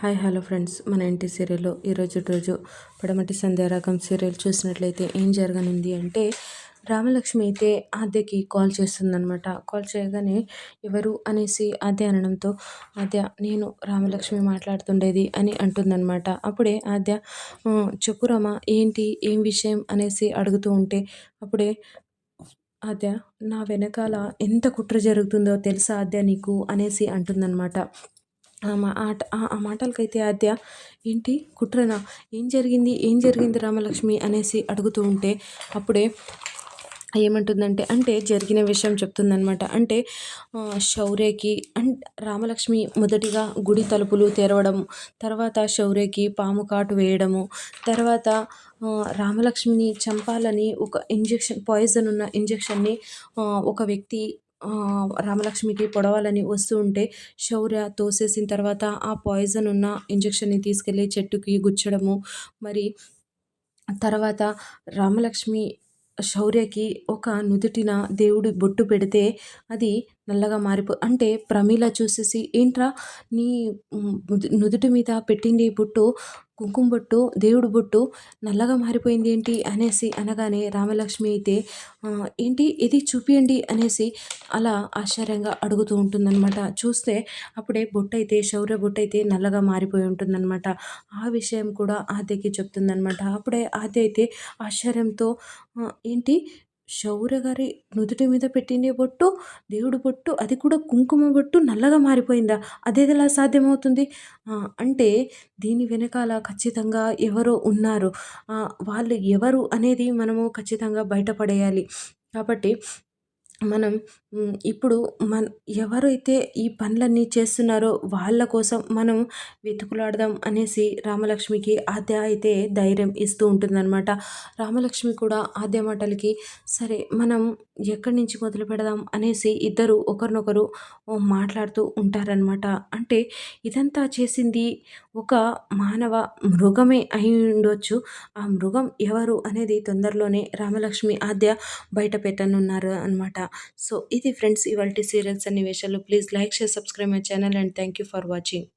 Hi hello friends. మన ఇంటి సీరియల్లో ఈరోజు రోజు పడమటి సంధ్యారాగం సీరియల్ చూసినట్లయితే ఏం జరగనుంది అంటే రామలక్ష్మి అయితే ఆద్యకి కాల్ చేస్తుందనమాట కాల్ చేయగానే ఎవరు అనేసి ఆద్య అనడంతో ఆద్య నేను రామలక్ష్మి మాట్లాడుతుండేది అని అంటుందన్నమాట. అప్పుడే ఆద్య చెప్పు రామ ఏంటి ఏం విషయం? అనేసి అడుగుతూ ఉంటే అప్పుడే ఆద్య నా వెనకాల ఎంత కుట్ర జరుగుతుందో తెలుసా ఆద్య నీకు? అనేసి అంటుందన్నమాట. ఆ ఆట ఆ మాటలకైతే ఆద్య ఏంటి కుట్రనా? ఏం జరిగింది? ఏం జరిగింది రామలక్ష్మి? అనేసి అడుగుతూ ఉంటే అప్పుడే ఏమంటుందంటే అంటే జరిగిన విషయం చెప్తుందనమాట అంటే శౌర్యకి అండ్ రామలక్ష్మి మొదటిగా గుడి తలుపులు తెరవడం తర్వాత శౌర్యకి పాము కాటు వేయడము తర్వాత రామలక్ష్మిని చంపాలని ఒక ఇంజెక్షన్ పాయిజన్ ఉన్న ఇంజెక్షన్ని ఒక వ్యక్తి రామలక్ష్మికి పొడవాలని వస్తూ ఉంటే శౌర్య తోసేసిన తర్వాత ఆ పాయిజన్ ఉన్న ఇంజెక్షన్ని తీసుకెళ్ళి చెట్టుకి గుచ్చడము. మరి తర్వాత రామలక్ష్మి శౌర్యకి ఒక నుదుటిన దేవుడి బొట్టు పెడితే అది నల్లగా మారిపో అంటే ప్రమీల చూసేసి ఏంట్రా నీ నుదుటి మీద పెట్టింది బొట్టు? కుంకుమ బొట్టు దేవుడు బొట్టు నల్లగా మారిపోయింది ఏంటి అనేసి అనగానే రామలక్ష్మి అయితే ఏంటి ఇది చూపియండి అనేసి అలా ఆశ్చర్యంగా అడుగుతూ ఉంటుందన్నమాట. చూస్తే అప్పుడే బొట్టు అయితే శౌర్య బొట్టు అయితే నల్లగా మారిపోయి ఉంటుందన్నమాట. ఆ విషయం కూడా ఆద్యకి చెప్తుందన్నమాట. అప్పుడే ఆద్య అయితే ఆశ్చర్యంతో ఏంటి శౌర్య గారి నుదుటి మీద పెట్టిండే బొట్టు దేవుడు బొట్టు అది కూడా కుంకుమ బొట్టు నల్లగా మారిపోయిందా? అదేదెలా సాధ్యమవుతుంది? అంటే దీని వెనకాల ఖచ్చితంగా ఎవరో ఉన్నారు. వాళ్ళు ఎవరు అనేది మనము ఖచ్చితంగా బయటపడేయాలి. కాబట్టి మనం ఇప్పుడు మన ఎవరైతే ఈ పనులన్నీ చేస్తున్నారో వాళ్ళ కోసం మనం వెతుకులాడదాం అనేసి రామలక్ష్మికి ఆద్య అయితే ధైర్యం ఇస్తూ ఉంటుందన్నమాట. రామలక్ష్మి కూడా ఆద్య మాటలకి సరే మనం ఎక్కడి నుంచి మొదలు పెడదాం? అనేసి ఇద్దరు ఒకరినొకరు మాట్లాడుతూ ఉంటారనమాట అంటే ఇదంతా చేసింది ఒక మానవ మృగమే అయి ఉండొచ్చు. ఆ మృగం ఎవరు అనేది తొందరలోనే రామలక్ష్మి ఆద్య బయట పెట్టనున్నారు అనమాట సో ఇది ఫ్రెండ్స్ ఇవాళ సీరియల్స్ అన్ని విషయాలు please like share subscribe my channel and thank you for watching.